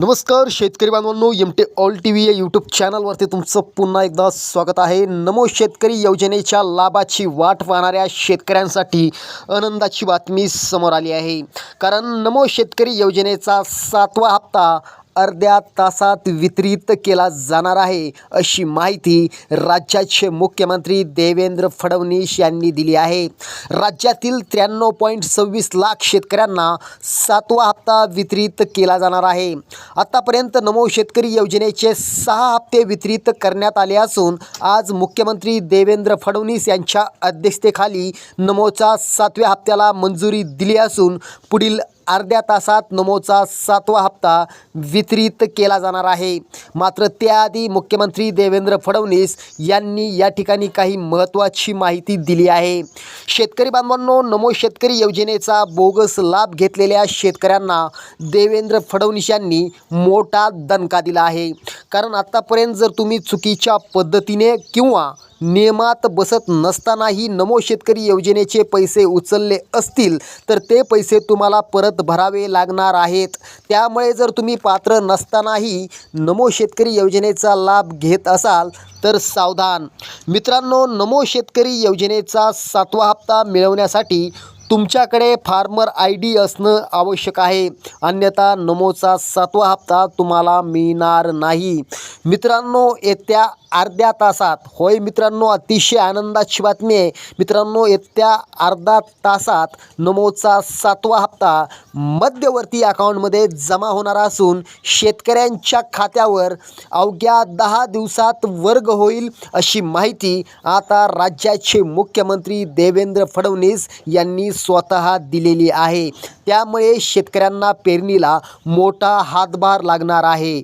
नमस्कार शेतकरी बांधवांनो M T all T V या यूट्यूब चॅनलवरती तुमचं पुन्हा एकदा स्वागत आहे. नमो शेतकरी योजनेच्या लाभाची वाट पाहणाऱ्या शेतकऱ्यांसाठी आनंदाची बातमी समोर आली आहे. कारण नमो शेतकरी योजनेचा सातवा हप्ता अर्ध्या तासात वितरित केला जाणार आहे अशी माहिती राज्याचे मुख्यमंत्री देवेंद्र फडणवीस यांनी दिली आहे. राज्यातील त्र्याण्णव पॉईंट सव्वीस लाख शेतकऱ्यांना सातवा हप्ता वितरित केला जाणार आहे. आतापर्यंत नमो शेतकरी योजनेचे सहा हप्ते वितरित करण्यात आले असून आज मुख्यमंत्री देवेंद्र फडणवीस यांच्या अध्यक्षतेखाली नमोचा सातव्या हप्त्याला मंजुरी दिली असून पुढील अर्ध्या तासात नमोचा सातवा हप्ता वितरित केला जाणार आहे. मात्र त्याआधी मुख्यमंत्री देवेंद्र फडणवीस यांनी या ठिकाणी काही महत्त्वाची माहिती दिली आहे. शेतकरी बांधवांनो नमो शेतकरी योजनेचा बोगस लाभ घेतलेल्या शेतकऱ्यांना देवेंद्र फडणवीस यांनी मोठा दणका दिला आहे. कारण आत्तापर्यंत जर तुम्ही चुकीच्या पद्धतीने किंवा नियमात बसत नसतानाही नमो शेतकरी योजनेचे पैसे उचलले असतील तर ते पैसे तुम्हाला परत भरावे लागणार आहेत. त्यामुळे जर तुम्ही पात्र नसतानाही नमो शेतकरी योजनेचा लाभ घेत असाल तर सावधान. मित्रांनो नमो शेतकरी योजनेचा सातवा हप्ता मिळवण्यासाठी तुमच्याकडे फार्मर आय डी असणं आवश्यक आहे. अन्यथा नमोचा सातवा हप्ता तुम्हाला मिळणार नाही. मित्रांनो येत्या अर्ध्या तासात होय मित्रांनो अतिशय आनंदाची बातमी आहे. मित्रांनो येत्या अर्धा तासात नमोचा सातवा हप्ता मध्यवर्ती अकाउंटमध्ये जमा होणार असून शेतकऱ्यांच्या खात्यावर अवघ्या दहा दिवसात वर्ग होईल अशी माहिती आता राज्याचे मुख्यमंत्री देवेंद्र फडणवीस यांनी स्वतः दिलेली आहे. त्यामुळे शेतकऱ्यांना पेरणीला मोठा हातभार लागणार आहे.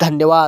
धन्यवाद.